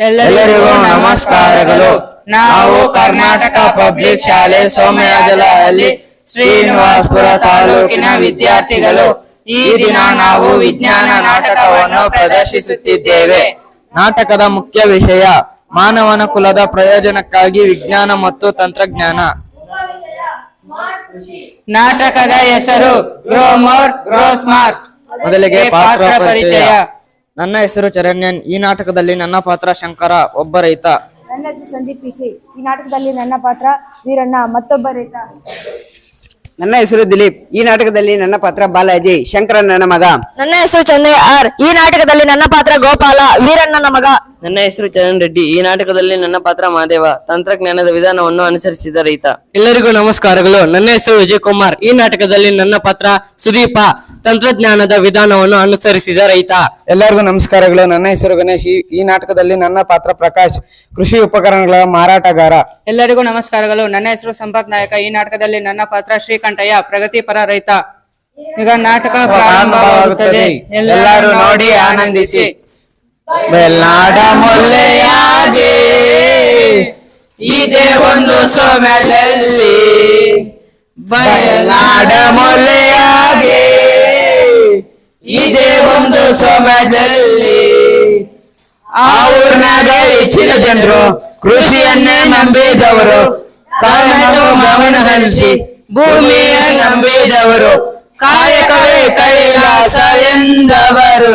ಎಲ್ಲರಿಗೂ ನಮಸ್ಕಾರಗಳು. ನಾವು ಕರ್ನಾಟಕ ಪಬ್ಲಿಕ್ ಶಾಲೆ ಸೋಮಯಾಜಲಹಳ್ಳಿ ಶ್ರೀನಿವಾಸಪುರ ತಾಲೂಕಿನ ವಿದ್ಯಾರ್ಥಿಗಳು. ಈ ದಿನ ನಾವು ವಿಜ್ಞಾನ ನಾಟಕವನ್ನು ಪ್ರದರ್ಶಿಸುತ್ತಿದ್ದೇವೆ. ನಾಟಕದ ಮುಖ್ಯ ವಿಷಯ ಮಾನವನ ಕುಲದ ಪ್ರಯೋಜನಕ್ಕಾಗಿ ವಿಜ್ಞಾನ ಮತ್ತು ತಂತ್ರಜ್ಞಾನ. ನಾಟಕದ ಹೆಸರು ಗ್ರೋ ಮೋರ್ ಗ್ರೋ ಸ್ಮಾರ್ಟ್ ಮೊದಲಿಗೆ ಪಾತ್ರ ಪರಿಚಯ. ಪರಿಚಯ. ನನ್ನ ಹೆಸರು ಚರಣ್ಯನ್. ಈ ನಾಟಕದಲ್ಲಿ ನನ್ನ ಪಾತ್ರ ಶಂಕರ ಒಬ್ಬ ರೈತ. ನನ್ನ ಹೆಸರು ಸಂದೀಪ್ ಪಿಸಿ. ಈ ನಾಟಕದಲ್ಲಿ ನನ್ನ ಪಾತ್ರ ವೀರಣ್ಣ ಮತ್ತೊಬ್ಬ ರೈತ. ನನ್ನ ಹೆಸರು ದಿಲೀಪ್. ಈ ನಾಟಕದಲ್ಲಿ ನನ್ನ ಪಾತ್ರ ಬಾಲಾಜಿ ಶಂಕರನ್ ನನ್ನ ಮಗ. ನನ್ನ ಹೆಸರು ಚಂದಯ್ಯ ಆರ್. ಈ ನಾಟಕದಲ್ಲಿ ನನ್ನ ಪಾತ್ರ ಗೋಪಾಲ ವೀರಣ್ಣನ ಮಗ. ನನ್ನ ಹೆಸರು ಚರಣ್ ರೆಡ್ಡಿ. ಈ ನಾಟಕದಲ್ಲಿ ನನ್ನ ಪಾತ್ರ ಮಹಾದೇವ ತಂತ್ರಜ್ಞಾನದ ವಿಧಾನವನ್ನು ಅನುಸರಿಸಿದ ರೈತ. ಎಲ್ಲರಿಗೂ ನಮಸ್ಕಾರಗಳು. ನನ್ನ ಹೆಸರು ವಿಜಯ್ ಕುಮಾರ್ ಈ ನಾಟಕದಲ್ಲಿ ನನ್ನ ಪಾತ್ರ ಸುದೀಪ. ತಂತ್ರಜ್ಞಾನದ ವಿಧಾನವನ್ನು ಅನುಸರಿಸಿದ ರೈತ. ಎಲ್ಲರಿಗೂ ನಮಸ್ಕಾರಗಳು. ನನ್ನ ಹೆಸರು ಗಣೇಶ್. ಈ- ಈ ನಾಟಕದಲ್ಲಿ ನನ್ನ ಪಾತ್ರ ಪ್ರಕಾಶ್. ಕೃಷಿ ಉಪಕರಣಗಳ ಮಾರಾಟಗಾರ. ಎಲ್ಲರಿಗೂ ನಮಸ್ಕಾರಗಳು. ನನ್ನ ಹೆಸರು ಸಂಪತ್ ನಾಯಕ. ಈ ನಾಟಕದಲ್ಲಿ ನನ್ನ ಪಾತ್ರ ಶ್ರೀಕಂಠಯ್ಯ ಪ್ರಗತಿಪರ ರೈತ. ಈಗ ನಾಟಕ ಪ್ರಾರಂಭವಾಗುತ್ತದೆ. ಎಲ್ಲರೂ ನೋಡಿ ಆನಂದಿಸಿ. ಬೆಲ್ನಾಡ ಮೊಲ್ಲೆಯಾಗಿ ಇದೆ ಒಂದು ಸಮಯದಲ್ಲಿ ಬಯಲಾಡ ಮೊಲೆಯಾಗಿ ಇದೆ ಒಂದು ಸಮಯದಲ್ಲಿ ಆ ಊರ್ನಾಗ ಹೆಚ್ಚಿನ ಜನರು ಕೃಷಿಯನ್ನೇ ನಂಬಿದವರು. ಕಾಯಕ ಮಾವನ ಹಂಚಿ ಭೂಮಿಯ ನಂಬಿದವರು. ಕಾಯಕವೇ ಕೈಲಾಸ ಎಂದವರು.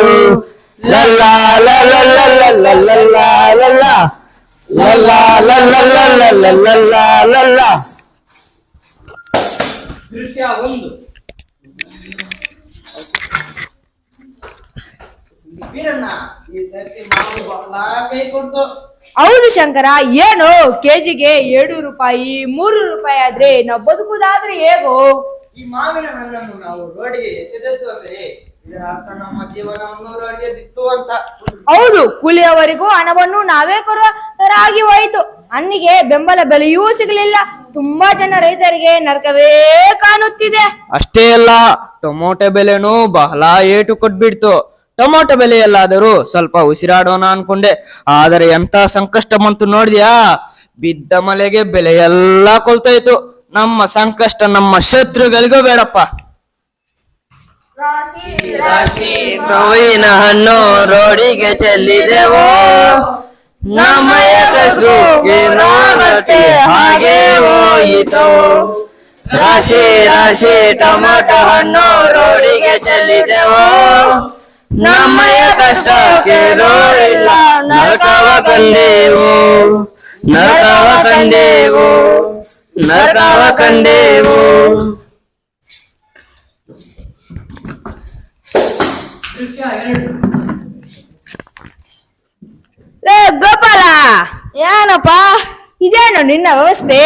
ದೃಶ್ಯ ಒಂದು ವೀರಣ್ಣ ಈ ಸರ್ತಿ ಕೈ ಹೌದು ಶಂಕರ ಏನು ಕೆಜಿಗೆ ಎರಡು ರೂಪಾಯಿ ಮೂರು ರೂಪಾಯಿ ಆದ್ರೆ ನಾವು ಬದುಕುದಾದ್ರೆ ಹೇಗೋ ಈ ಮಾವಿನ ಹಣ್ಣನ್ನು ನಾವು ರೋಡಿಗೆ ಎಸೆದದ್ದು ಅಂದ್ರೆ ಅಂತ ಹೌದು ಕೂಲಿಯವರಿಗೂ ಹಣವನ್ನು ನಾವೇ ಕೊರರಾಗಿ ಹೋಯಿತು. ಹಣ್ಣಿಗೆ ಬೆಂಬಲ ಬೆಲೆಯೂ ಸಿಗಲಿಲ್ಲ. ತುಂಬಾ ಜನ ರೈತರಿಗೆ ನರಕವೇ ಕಾಣುತ್ತಿದೆ. ಅಷ್ಟೇ ಅಲ್ಲ, ಟೊಮೊಟೊ ಬೆಲೆನೂ ಬಹಳ ಏಟು ಕೊಟ್ಬಿಡ್ತು. ಟೊಮೊಟೊ ಬೆಲೆಯಲ್ಲಾದರೂ ಸ್ವಲ್ಪ ಉಸಿರಾಡೋಣ ಅನ್ಕೊಂಡೆ. ಆದರೆ ಎಂತ ಸಂಕಷ್ಟ ಬಂತು ನೋಡಿದ್ಯಾ? ಬಿದ್ದ ಮಲೆಗೆ ಬೆಲೆಯೆಲ್ಲ ಕೊಲ್ತಾಯ್ತು. ನಮ್ಮ ಸಂಕಷ್ಟ ನಮ್ಮ ಶತ್ರುಗಳಿಗೂ ಬೇಡಪ್ಪ. ಮಾವಿನ ಹಣ್ಣು ರೋಡಿಗೆ ಚೆಲ್ಲಿದೆವೋ? ನಮ್ಮ ಹಾಗೆ ಹೋಯಿತು ರಾಶಿ ರಾಶಿ ಟೊಮೊಟೊ ಹಣ್ಣು ರೋಡಿಗೆ ಚೆಲ್ಲಿದೆವೋ? ನಮ್ಮಯ ಕಷ್ಟಕ್ಕೆ ರೋಡಿಲ್ಲ, ನರಕವ ಕಂಡೇವು? ನರಕವ ಕಂಡೇವು? ನರಕವ ಕಂಡೆವು? ಲೇ ಗೋಪಾಲ! ಏನಪ್ಪ ಇದೇನು ನಿನ್ನ ವ್ಯವಸ್ಥೆ?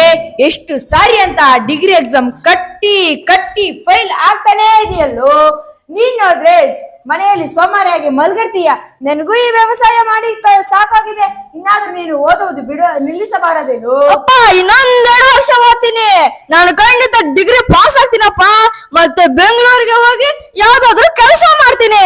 ಎಷ್ಟು ಸಾರಿ ಅಂತ ಡಿಗ್ರಿ ಎಕ್ಸಾಮ್ ಕಟ್ಟಿ ಕಟ್ಟಿ ಫೈಲ್ ಆಗ್ತಾನೇ ಇದೆಯಲ್ಲೋ? ನೀನ್ ನೋಡ್ರೆ ಮನೆಯಲ್ಲಿ ಸೋಮಾರಿಯಾಗಿ ಮಲ್ಗರ್ತೀಯ. ನನಗೂ ಈ ವ್ಯವಸಾಯ ಮಾಡಿ ಕ- ಸಾಕಾಗಿದೆ. ಇನ್ನಾದ್ರೂ ನೀನು ಓದೋದು ಬಿಡು ನಿಲ್ಲಿಸಬಾರದೇನು? ಅಪ್ಪ ಇನ್ನೊಂದೆರಡು ವರ್ಷ ಓದ್ತೀನಿ. ನಾನು ಖಂಡಿತ ಡಿಗ್ರಿ ಪಾಸ್ ಆಗ್ತೀನಪ್ಪ. ಮತ್ತೆ ಬೆಂಗಳೂರಿಗೆ ಹೋಗಿ ಯಾವ್ದಾದ್ರು ಕೆಲಸ ಮಾಡ್ತೀನಿ.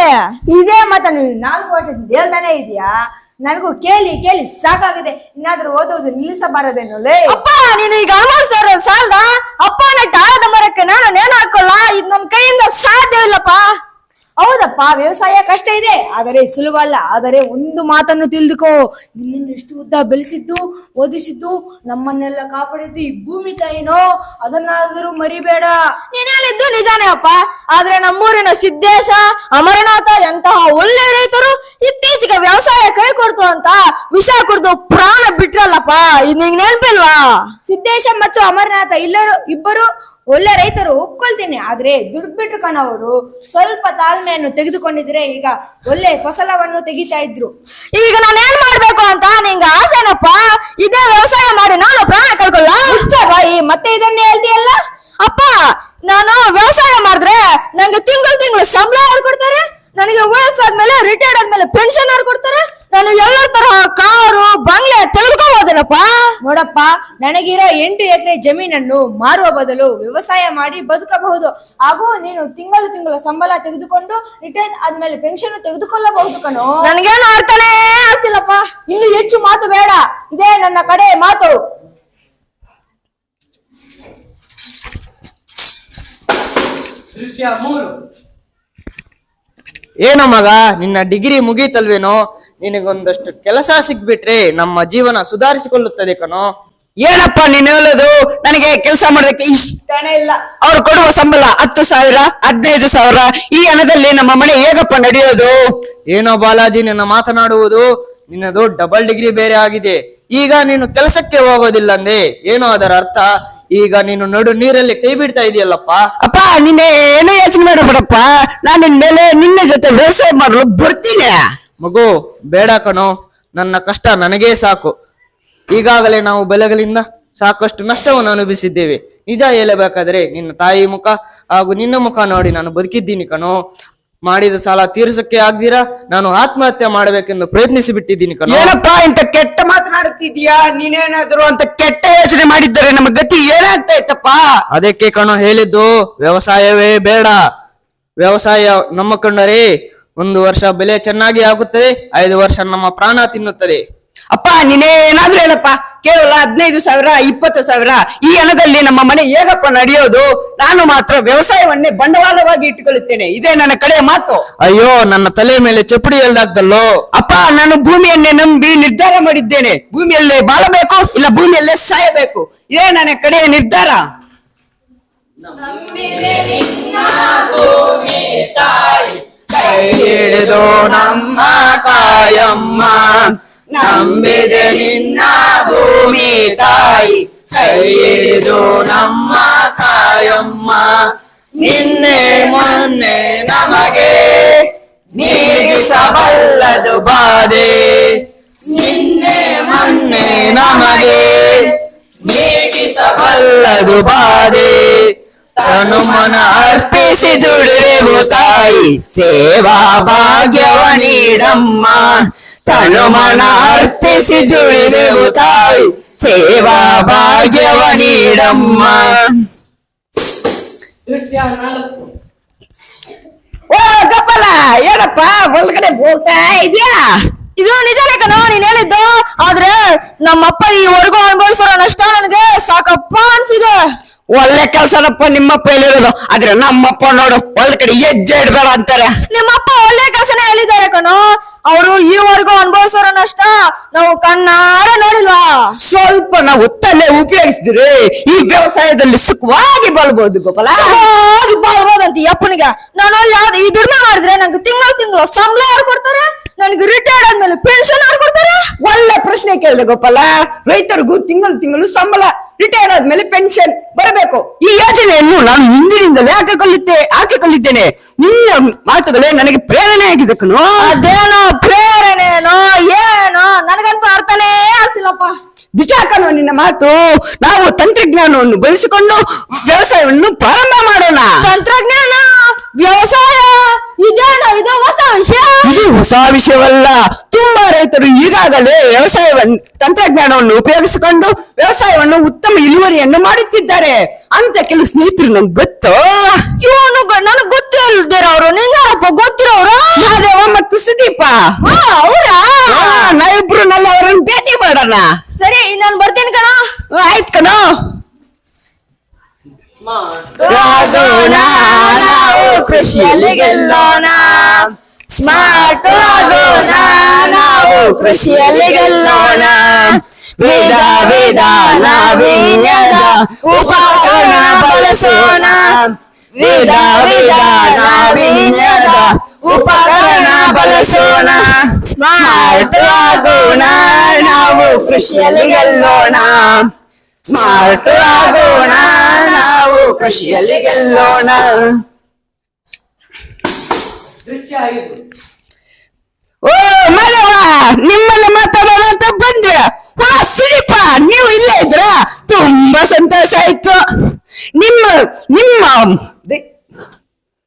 ಇದೇ ಮತ್ತೆ ನೀನು ನಾಲ್ಕು ವರ್ಷದಿಂದ ಹೇಳ್ತಾನೆ ಇದೆಯಾ? ನನಗೂ ಕೇಳಿ ಕೇಳಿ ಸಾಕಾಗಿದೆ. ಇನ್ನಾದ್ರೂ ಓದೋದು ನಿಲ್ಲಿಸಬಾರದೇನು ಲೇ. ಅಪ್ಪ, ನೀನು ಈಗ ಅಮರ್ ಸರ್ ಸಾಲ್ದ? ಅಪ್ಪನ ಟಾಳದ ಮರಕ್ಕೆ ನಾನು ನೇಣು ಹಾಕೊಳ್ಳ? ಇದು ನನ್ನ ಕೈಯಿಂದ ಸಾಧ್ಯ ಇಲ್ಲಪ್ಪ. ಹೌದಪ್ಪ ವ್ಯವಸಾಯ ಕಷ್ಟ ಇದೆ. ಆದರೆ ಸುಲಭ ಅಲ್ಲ. ಆದರೆ ಒಂದು ಮಾತನ್ನು ತಿಳಿದುಕೋ. ನಿನ್ನನ್ನು ಎಷ್ಟು ಉದ್ದ ಬೆಳೆಸಿದ್ದು ಓದಿಸಿದ್ದು ನಮ್ಮನ್ನೆಲ್ಲ ಕಾಪಾಡಿದ್ದು ಈ ಭೂಮಿ ತಾಯಿನೋ? ಅದನ್ನಾದರೂ ಮರಿಬೇಡ. ನೀನ್ ಹೇಳಿದ್ದು ನಿಜಾನೇ ಅಪ್ಪ. ಆದ್ರೆ ನಮ್ಮೂರಿನ ಸಿದ್ದೇಶ ಅಮರನಾಥ ಎಂತಹ ಒಳ್ಳೆ ರೈತರು ಇತ್ತೀಚೆಗೆ ವ್ಯವಸಾಯ ಕೈ ಕೊಡ್ತು ಅಂತ ವಿಷ ಕುಡಿದು ಪ್ರಾಣ ಬಿಟ್ರಲ್ಲಪ್ಪ. ಇದು ನಿಂಗೆ ನೆನ್ಪಿಲ್ವಾ? ಸಿದ್ದೇಶ ಮತ್ತು ಅಮರನಾಥ ಇಲ್ಲರು ಇಬ್ಬರು ಒಳ್ಳೆ ರೈತರು ಒಪ್ಕೊಳ್ತೀನಿ ಆದ್ರೆ ದುಡ್ಡು ಬಿಟ್ರು ಕಣವರು. ಸ್ವಲ್ಪ ತಾಳ್ಮೆಯನ್ನು ತೆಗೆದುಕೊಂಡಿದ್ರೆ ಈಗ ಒಳ್ಳೆ ಫಸಲವನ್ನು ತೆಗಿತಾ ಇದ್ರು. ಈಗ ನಾನು ಏನ್ ಮಾಡ್ಬೇಕು ಅಂತ ನಿಂಗ ಆಸೆನಪ್ಪ ಇದೇ ವ್ಯವಸಾಯ ಮಾಡಿ ನಾನು ಪ್ರಾಣ ಕಳ್ಕೊಳ್ಳ? ಬಾಯಿ ಮತ್ತೆ ಇದನ್ನೇ ಹೇಳ್ತೀಯಲ್ಲ? ಅಪ್ಪ ನಾನು ವ್ಯವಸಾಯ ಮಾಡಿದ್ರೆ ನಂಗೆ ತಿಂಗಳು ತಿಂಗಳು ಸಂಬಳ ಅವ್ರು ಕೊಡ್ತಾರೆ? ನನಗೆ ವಯಸ್ಸಾದ್ಮೇಲೆ ರಿಟೈರ್ಡ್ ಆದ್ಮೇಲೆ ಪೆನ್ಷನ್ ಅವ್ರು ಕೊಡ್ತಾರೆ? ನಾನು ಎಲ್ಲ ತರಹ ಕಾರು ಬಂಗ್ಲೆ ತೆಗೆದುಕೋಬಹುದಲ್ಲಪ್ಪ ನೋಡಪ್ಪ ನನಗಿರೋ ಎಂಟು ಎಕರೆ ಜಮೀನನ್ನು ಮಾರುವ ಬದಲು ವ್ಯವಸಾಯ ಮಾಡಿ ಬದುಕಬಹುದು. ಹಾಗೂ ನೀನು ತಿಂಗಳು ತಿಂಗಳ ಸಂಬಳ ತೆಗೆದುಕೊಂಡು ರಿಟೈರ್ ಆದ್ಮೇಲೆ ಪೆನ್ಷನ್ ತೆಗೆದುಕೊಳ್ಳಬಹುದು ಕಣೋ. ನನಗೇನು ಅರ್ಥನೇ ಆಗ್ತಿಲ್ಲಪ್ಪ. ಇನ್ನು ಹೆಚ್ಚು ಮಾತು ಬೇಡ. ಇದೇ ನನ್ನ ಕಡೆ ಮಾತು. ಏನೋ ಮಗ ನಿನ್ನ ಡಿಗ್ರಿ ಮುಗೀತಲ್ವೇನೋ? ನಿನಗೊಂದಷ್ಟು ಕೆಲಸ ಸಿಕ್ಬಿಟ್ರೆ ನಮ್ಮ ಜೀವನ ಸುಧಾರಿಸಿಕೊಳ್ಳುತ್ತದೆ ಕಣೋ. ಏನಪ್ಪ ನೀನ್ ಹೇಳೋದು? ನನಗೆ ಕೆಲಸ ಮಾಡೋದಕ್ಕೆ ಇಷ್ಟನೇ ಇಲ್ಲ. ಅವ್ರು ಕೊಡುವ ಸಂಬಳ ಹತ್ತು ಸಾವಿರ ಹದಿನೈದು ಸಾವಿರ ಈ ಹಣದಲ್ಲಿ ನಮ್ಮ ಮನೆ ಹೇಗಪ್ಪ ನಡೆಯೋದು? ಏನೋ ಬಾಲಾಜಿ ನಿನ್ನ ಮಾತನಾಡುವುದು ನಿನ್ನದು ಡಬಲ್ ಡಿಗ್ರಿ ಬೇರೆ ಆಗಿದೆ. ಈಗ ನೀನು ಕೆಲಸಕ್ಕೆ ಹೋಗೋದಿಲ್ಲ ಅಂದೆ ಏನೋ ಅದರ ಅರ್ಥ? ಈಗ ನೀನು ನಡು ನೀರಲ್ಲಿ ಕೈ ಬಿಡ್ತಾ ಇದೆಯಲ್ಲಪ್ಪ. ಅಪ್ಪ ನೀನೆ ಏನೋ ಯೋಚನೆ ಮಾಡಬೇಡಪ್ಪ. ನಾನು ನಿನ್ ಮೇಲೆ ನಿನ್ನ ಜೊತೆ ವ್ಯವಸಾಯ ಮಾಡಲು ಬರ್ತೀನಿ. ಮಗು ಬೇಡ ಕಣೋ. ನನ್ನ ಕಷ್ಟ ನನಗೇ ಸಾಕು. ಈಗಾಗಲೇ ನಾವು ಬೆಲೆಗಳಿಂದ ಸಾಕಷ್ಟು ನಷ್ಟವನ್ನು ಅನುಭವಿಸಿದ್ದೇವೆ. ನಿಜ ಹೇಳಬೇಕಾದರೆ ನಿನ್ನ ತಾಯಿ ಮುಖ ಹಾಗೂ ನಿನ್ನ ಮುಖ ನೋಡಿ ನಾನು ಬದುಕಿದ್ದೀನಿ ಕಣೋ. ಮಾಡಿದ ಸಾಲ ತೀರಿಸಕ್ಕೆ ಆಗ್ದಿರಾ? ನಾನು ಆತ್ಮಹತ್ಯೆ ಮಾಡಬೇಕೆಂದು ಪ್ರಯತ್ನಿಸಿ ಬಿಟ್ಟಿದ್ದೀನಿ ಕಣೋ. ಏನಪ್ಪ ಇಂತ ಕೆಟ್ಟ ಮಾತನಾಡುತ್ತಿದ್ಯಾ ನೀನೇನಾದ್ರು ಅಂತ ಕೆಟ್ಟ ಯೋಚನೆ ಮಾಡಿದ್ದಾರೆ ನಮ್ಮ ಗತಿ ಏನಾಗ್ತಾ ಇತ್ತಪ್ಪ ಅದಕ್ಕೆ ಕಣೋ ಹೇಳಿದ್ದು ವ್ಯವಸಾಯವೇ ಬೇಡ. ವ್ಯವಸಾಯ ನಮ್ಮ ಕಂಡರೆ ಒಂದು ವರ್ಷ ಬೆಲೆ ಚೆನ್ನಾಗಿ ಆಗುತ್ತದೆ ಐದು ವರ್ಷ ನಮ್ಮ ಪ್ರಾಣ ತಿನ್ನುತ್ತದೆ. ಅಪ್ಪ ನೀನೇನಾದ್ರೂ ಹೇಳಪ್ಪ ಕೇವಲ ಹದಿನೈದು ಸಾವಿರ ಇಪ್ಪತ್ತು ಸಾವಿರ ಈ ಹಣದಲ್ಲಿ ನಮ್ಮ ಮನೆ ಹೇಗಪ್ಪ ನಡೆಯೋದು? ನಾನು ಮಾತ್ರ ವ್ಯವಸಾಯವನ್ನೇ ಬಂಡವಾಳವಾಗಿ ಇಟ್ಟುಕೊಳ್ಳುತ್ತೇನೆ. ಇದೇ ನನ್ನ ಕಡೆಯ ಮಾತು. ಅಯ್ಯೋ ನನ್ನ ತಲೆ ಮೇಲೆ ಚಪ್ಪಡಿ ಎಲ್ದಾಗ್ದಲ್ಲೋ ಅಪ್ಪ ನಾನು ಭೂಮಿಯನ್ನೇ ನಂಬಿ ನಿರ್ಧಾರ ಮಾಡಿದ್ದೇನೆ. ಭೂಮಿಯಲ್ಲೇ ಬಾಳಬೇಕು ಇಲ್ಲ ಭೂಮಿಯಲ್ಲೇ ಸಾಯಬೇಕು. ಇದೇ ನನ್ನ ಕಡೆಯ ನಿರ್ಧಾರ. ಹಿಡಿದು ನಮ್ಮ ಕಾಯಮ್ಮ. ನಂಬಿದೆ ನಿನ್ನ ಭೂಮಿ ತಾಯಿ. ಕೈ ಹಿಡಿದು ನಮ್ಮ ಕಾಯಮ್ಮ. ನಿನ್ನೆ ಮೊನ್ನೆ ನಮಗೆ ನೀಗಿಸಬಲ್ಲದು ಬಾಧೆ. ನಿನ್ನೆ ಮೊನ್ನೆ ನಮಗೆ ನೀಗಿಸಬಲ್ಲದು ಬಾಧೆ. ತನು ಮನ ಅರ್ಪಿಸಿ ದುಡಿದೆವು ತಾಯಿ. ಸೇವಾ ಭಾಗ್ಯವ ನೀಡಮ್ಮ. ಹನುಮನ ಅರ್ಪಿಸಿ ದುಡಿದೆವು ತಾಯಿ. ಸೇವಾ ಭಾಗ್ಯವ ನೀಡಮ್ಮ. ಓ ಗಪ್ಪಲ ಏನಪ್ಪ ಕಡೆ ಹೋಗ್ತಾ ಇದ್ಯಾ? ಇದು ನಿಜನೇ ಕಣೋ ನೀನ್ ಹೇಳಿದ್ದು ಆದ್ರೆ ನಮ್ಮಪ್ಪ ಈವರೆಗೂ ಅನುಭವಿಸಿರೋ ನಷ್ಟ ನನಗೆ ಸಾಕಪ್ಪ ಅನ್ಸಿದೆ. ಒಳ್ಳೆ ಕೆಲ್ಸನಪ್ಪ ನಿಮ್ಮಪ್ಪ ಹೇಳಿರೋದು. ಆದ್ರೆ ನಮ್ಮಪ್ಪ ನೋಡು ಒಳ್ಳೆ ಕಡೆ ಹೆಜ್ಜೆ ಇಡ್ಬೇಡ ಅಂತಾರೆ. ನಿಮ್ಮಪ್ಪ ಒಳ್ಳೆ ಕೆಲಸನೇ ಹೇಳಿದ್ದಾರೆ ಕಣೋ. ಅವರು ಈವರೆಗೂ ಅನುಭವಿಸೋರನ್ನಷ್ಟ ನಷ್ಟ ನಾವು ಕಣ್ಣಾರ ನೋಡಿಲ್ವಾ? ಸ್ವಲ್ಪ ನಾವು ತಲೆ ಉಪಯೋಗಿಸಿದ್ರೆ. ಈ ವ್ಯವಸಾಯದಲ್ಲಿ ಸುಖವಾಗಿ ಬಾಳ್ಬಹುದು ಗೋಪಾಲ. ಬಾಳ್ಬೋದಂತ ಯಪ್ಪನಿಗೆ ನಾನು ಯಾವ್ದು ಈ ದುಡಿಮೆ ಮಾಡಿದ್ರೆ ನಂಗೆ ತಿಂಗಳು ತಿಂಗಳು ಸಂಬಳ ಯಾರು ಕೊಡ್ತಾರೆ? ನನಗೆ ರಿಟೈರ್ಡ್ ಆದ್ಮೇಲೆ ಪೆನ್ಷನ್ ಯಾರು ಕೊಡ್ತಾರೆ? ಒಳ್ಳೆ ಪ್ರಶ್ನೆ ಕೇಳಿದೆ ಗೋಪಾಲ. ರೈತರಿಗೂ ತಿಂಗಳು ತಿಂಗಳು ಸಂಬಳ. ರಿಟೈರ್ ಆದ್ಮೇಲೆ ಪೆನ್ಷನ್ ಬರಬೇಕು. ಈ ಯೋಜನೆಯನ್ನು ನಾನು ಹಿಂದಿನಿಂದಲೇ ಹಾಕಿಕೊಳ್ಳುತ್ತೆ ಹಾಕಿಕೊಂಡಿದ್ದೇನೆ ನಿನ್ನ ಮಾತುಗಳೇ ನನಗೆ ಪ್ರೇರಣೆ ಆಗಿದೆ ಕಣೋ. ಅದೇನೋ ಪ್ರೇರಣೆನೋ ಏನೋ ನನಗಂತೂ ಅರ್ಥನೇ ಆಗ್ತಿಲ್ಲಪ್ಪ. ದ್ವಿಚಾಕನೋ ನಿನ್ನ ಮಾತು. ನಾವು ತಂತ್ರಜ್ಞಾನವನ್ನು ಬಳಸಿಕೊಂಡು ವ್ಯವಸಾಯವನ್ನು ಪ್ರಾರಂಭ ಮಾಡೋಣ. ತಂತ್ರಜ್ಞಾನ ವ್ಯವಸಾಯ ಇದೇನೋ ಇದು ಹೊಸ ವಿಷಯ ಇದು ಹೊಸ ವಿಷಯವಲ್ಲ. ತುಂಬಾ ರೈತರು ಈಗಾಗಲೇ ವ್ಯವಸಾಯವನ್ನು ತಂತ್ರಜ್ಞಾನವನ್ನು ಉಪಯೋಗಿಸಿಕೊಂಡು ವ್ಯವಸಾಯವನ್ನು ಉತ್ತಮ ಇಳುವರಿಯನ್ನು ಮಾಡುತ್ತಿದ್ದಾರೆ. ಅಂತ ಕೆಲವು ಸ್ನೇಹಿತರು ನಂಗೆ ಗೊತ್ತು? ಇವನು ನನಗ್ ಗೊತ್ತಿಲ್ದಿರ ಅವರು. ನಿಂಗಾರಪ್ಪ ಗೊತ್ತಿರೋರು ಮಹಾದೇವ ಮತ್ತು ಸುದೀಪ. ಅವರಾ? ಹಾ, ನಾವಿಬ್ರು ನಲ್ಲಿ ಅವರನ್ನು ಭೇಟಿ ಮಾಡೋಣ. ಸರಿ ನಾನು ಬರ್ತೀನಿ ಕಣ. ಆಯ್ತು ಕಣ. ಕೃಷಿಯಲ್ಲಿ ಗೆಲ್ಲೋಣ. ಸ್ಮಾರ್ಟ್ ಆಗೋಣ ನಾವು ಕೃಷಿಯಲ್ಲಿ ಗೆಲ್ಲೋಣ ವೇದ ವೇದ ನಾವೀನ್ಯದ ಉಪಕರಣ ಬಳಸೋಣ ವೇದ ವೇದ ನಾವೀನ್ಯದ ಉಪಕರಣ ಬಳಸೋಣ ಸ್ಮಾರ್ಟ್ ಆಗೋಣ ನಾವು ಕೃಷಿಯಲ್ಲಿ ಗೆಲ್ಲೋಣ ಸ್ಮಾರ್ಟ್ ಆಗೋಣ ನಾವು ಕೃಷಿಯಲ್ಲಿ ಗೆಲ್ಲೋಣ ಓ ಮಲವ ನಿಮ್ಮನ್ನ ಮಾತಾಡೋಣ ಅಂತ ಬಂದ್ರ ವಾ ಸುದೀಪ ನೀವು ಇಲ್ಲೇ ಇದ್ರ ತುಂಬಾ ಸಂತೋಷ ಆಯ್ತು. ನಿಮ್ಮ ನಿಮ್ಮ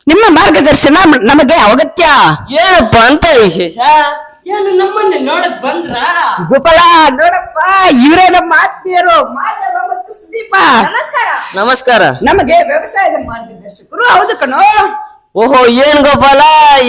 ನಿಮ್ಮ ಮಾರ್ಗದರ್ಶನ ನಮಗೆ ಅಗತ್ಯ. ಏನಪ್ಪ ಅಂತ ವಿಶೇಷ? ಏನು ನಮ್ಮನ್ನ ನೋಡಕ್ ಬಂದ್ರ? ಗೋಪಾಲ ನೋಡಪ್ಪ ಇವರೇ ನಮ್ಮ ಆತ್ಮೀಯರು. ಮಾದೇವ ಮತ್ತು ಸುದೀಪ. ನಮಸ್ಕಾರ. ನಮಸ್ಕಾರ. ನಮಗೆ ವ್ಯವಸಾಯದ ಮಾರ್ಗದರ್ಶಕರು. ಹೌದು ಕಣೋ. ಓಹೋ ಏನ್ ಗೋಪಾಲ?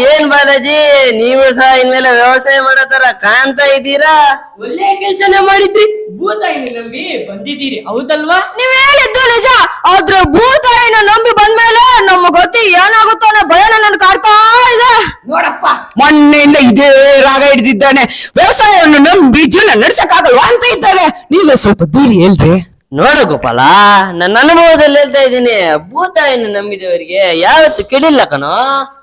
ಏನ್ ಬಾಲಾಜಿ? ನೀವು ಸಹ ಇನ್ಮೇಲೆ ವ್ಯವಸಾಯ ಮಾಡೋ ತರ ಕಾಣ್ತಾ ಇದ್ದೀರಾ? ಒಳ್ಳೆ ಕೆಲಸನೇ ಮಾಡಿದ್ರಿ. ಭೂತಾಯಿನ ನಂಬಿ ಬಂದಿದ್ದೀರಿ. ಹೌದಲ್ವಾ? ನೀವ್ ಹೇಳಿದ್ದು ನಿಜ. ಆದ್ರೆ ಭೂತಾಯಿನ ನಂಬಿ ಬಂದ್ಮೇಲೆ ನಮ್ಮ ಗತಿ ಏನಾಗುತ್ತೋ ಅನ್ನೋ ಭಯ ನನ್ನ ಕಾಡ್ತಾ ಇದೆ. ನೋಡಪ್ಪ. ಮೊನ್ನೆಯಿಂದ ಇದೇ ರಾಗ ಹಿಡಿದಿದ್ದಾನೆ. ವ್ಯವಸಾಯವನ್ನು ನಂಬಿ ಜೀವನ ನಡ್ಸಕ್ಕಾಗಲ್ವಾ ಅಂತ ಇದ್ದಾನೆ ನೀವೇ ಸ್ವಲ್ಪ ದೂರಿ ಹೇಳ್ರಿ. ನೋಡು ಗೋಪಾಲ ನನ್ನ ಅನುಭವದಲ್ಲಿ ಹೇಳ್ತಾ ಇದ್ದೀನಿ. ಭೂತಾಯಿನ ನಂಬಿದವರಿಗೆ ಯಾವತ್ತು ಕೆಡಿಲ್ಲ ಕಣೋ.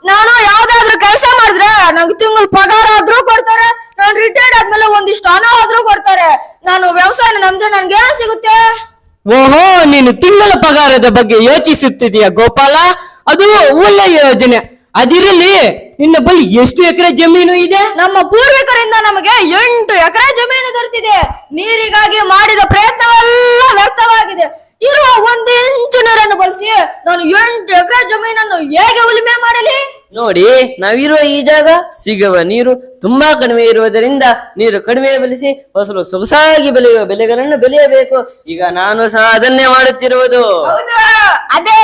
ನಾನು ಯಾವ್ದಾದ್ರು ಕೆಲಸ ಮಾಡಿದ್ರೆ ನಂಗೆ ತಿಂಗಳು ಪಗಾರ ಆದ್ರೂ ಕೊಡ್ತಾರೆ ನಾನು ರಿಟೈರ್ಡ್ ಆದ್ಮೇಲೆ ಒಂದಿಷ್ಟು ಹಣ ಆದ್ರೂ ಕೊಡ್ತಾರೆ. ನಾನು ವ್ಯವಸಾಯನ ನಂಬಿದ್ರೆ ನನ್ಗೆ ಏನ್ ಸಿಗುತ್ತೆ? ಓಹೋ ನೀನು ತಿಂಗಳ ಪಗಾರದ ಬಗ್ಗೆ ಯೋಚಿಸುತ್ತಿದೀಯ ಗೋಪಾಲ? ಅದು ಒಳ್ಳೆಯ ಯೋಜನೆ. ಅದಿರಲಿ ನಿನ್ನ ಬಳಿ ಎಷ್ಟು ಎಕರೆ ಜಮೀನು ಇದೆ? ನಮ್ಮ ಪೂರ್ವಿಕರಿಂದ ನಮಗೆ ಎಂಟು ಎಕರೆ ಜಮೀನು ದೊರೆತಿದೆ. ನೀರಿಗಾಗಿ ಮಾಡಿದ ಪ್ರಯತ್ನವೆಲ್ಲ ವ್ಯರ್ಥವಾಗಿದೆ. ಇರುವ ಒಂದು ಇಂಚು ನೀರನ್ನು ಬಳಸಿ ನಾನು ಎಂಟು ಎಕರೆ ಜಮೀನನ್ನು ಹೇಗೆ ಉಳುಮೆ ಮಾಡಲಿ? ನೋಡಿ ನಾವಿರುವ ಈ ಜಾಗ ಸಿಗುವ ನೀರು ತುಂಬಾ ಕಡಿಮೆ ಇರುವುದರಿಂದ ನೀರು ಕಡಿಮೆ ಬಳಸಿ ಫಸಲು ಸೊಗಸಾಗಿ ಬೆಳೆಯುವ ಬೆಳೆಗಳನ್ನು ಬೆಳೆಯಬೇಕು. ಈಗ ನಾನು ಸಹ ಅದನ್ನೇ ಮಾಡುತ್ತಿರುವುದು. ಹೌದು. ಅದೇ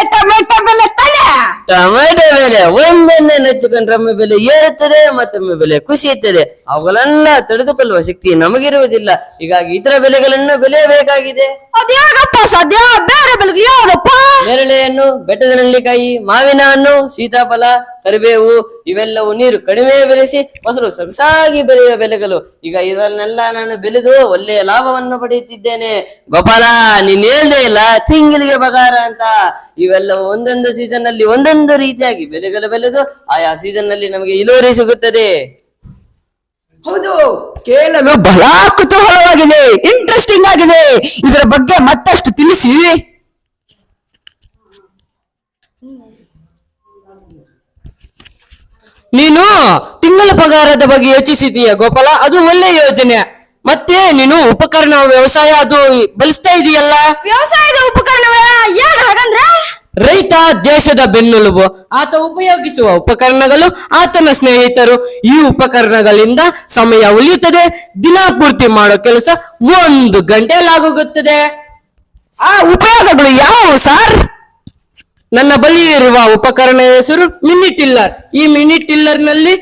ಟೊಮೆಟೊ ಬೆಲೆ ಒಂದನ್ನೇ ನೆಚ್ಚಿಕೊಂಡ್ರೊಮ್ಮೆ ಬೆಲೆ ಏರುತ್ತದೆ ಮತ್ತೊಮ್ಮೆ ಬೆಲೆ ಕುಸಿಯುತ್ತದೆ. ಅವುಗಳನ್ನ ತಡೆದುಕೊಳ್ಳುವ ಶಕ್ತಿ ನಮಗಿರುವುದಿಲ್ಲ. ಹೀಗಾಗಿ ಇತರ ಬೆಲೆಗಳನ್ನ ಬೆಲೆಯಬೇಕಾಗಿದೆ. ಅದ್ಯಾಗಪ್ಪ ಸಾಧ್ಯ? ಬೇರೆ ಬೆಲೆಗೆ ಯಾವ್ದಪ್ಪ? ನೇರಳೆಯನ್ನು ಬೆಟ್ಟದ ನೆಲ್ಲಿಕಾಯಿ ಮಾವಿನ ಹಣ್ಣು ಸೀತಾಫಲ ಕರಿಬೇವು, ಇವೆಲ್ಲವೂ ನೀರು ಕಡಿಮೆ ಬೆಳೆಸಿ ಫಸಲು ಸೊಗಸಾಗಿ ಬೆಳೆಯುವ ಬೆಳೆಗಳು ಈಗ ಇದನ್ನೆಲ್ಲ ನಾನು ಬೆಳೆದು ಒಳ್ಳೆಯ ಲಾಭವನ್ನು ಪಡೆಯುತ್ತಿದ್ದೇನೆ. ಗೋಪಾಲ, ನೀನ್ ಹೇಳ್ದೇ ಇಲ್ಲ, ತಿಂಗಳಿಗೆ ಬಗಾರ ಅಂತ. ಇವೆಲ್ಲವೂ ಒಂದೊಂದು ಸೀಸನ್ ಅಲ್ಲಿ ಒಂದೊಂದು ರೀತಿಯಾಗಿ ಬೆಳೆಗಳು ಬೆಳೆದು ಆಯಾ ಸೀಸನ್ನಲ್ಲಿ ನಮಗೆ ಇಳುವರಿ ಸಿಗುತ್ತದೆ. ಹೌದು, ಕೇಳಲು ಬಹಳ ಕುತೂಹಲವಾಗಿದೆ ಇಂಟ್ರೆಸ್ಟಿಂಗ್ ಆಗಿದೆ. ಇದರ ಬಗ್ಗೆ ಮತ್ತಷ್ಟು ತಿಳಿಸಿ. ನೀನು ತಿಂಗಳ ಪಗಾರದ ಬಗ್ಗೆ ಯೋಚಿಸಿದೀಯ ಗೋಪಾಲ? ಅದು ಒಳ್ಳೆ ಯೋಜನೆ. ಮತ್ತೆ ನೀನು ಉಪಕರಣ ವ್ಯವಸಾಯ ಅದು ಬೆಳೆಸ್ತಾ ಇದೀಯಲ್ಲ? ವ್ಯವಸಾಯದ ಉಪಕರಣವ ಏನು ಹಾಗಂದ್ರೆ? ರೈತ ದೇಶದ ಬೆನ್ನೆಲುಬು. ಆತ ಉಪಯೋಗಿಸುವ ಉಪಕರಣಗಳು ಆತನ ಸ್ನೇಹಿತರು. ಈ ಉಪಕರಣಗಳಿಂದ ಸಮಯ ಉಳಿಯುತ್ತದೆ. ದಿನ ಪೂರ್ತಿ ಮಾಡೋ ಕೆಲಸ ಒಂದು ಗಂಟೆಯಲ್ಲಾಗುತ್ತದೆ ಆ ಉಪಯೋಗಗಳು ಯಾವುವು ಸರ್? ನನ್ನ ಬಳಿ ಇರುವ ಉಪಕರಣ ಹೆಸರು ಮಿನಿ ಟಿಲ್ಲರ್ ಈ ಮಿನಿ ಟಿಲ್ಲರ್ನಲ್ಲಿ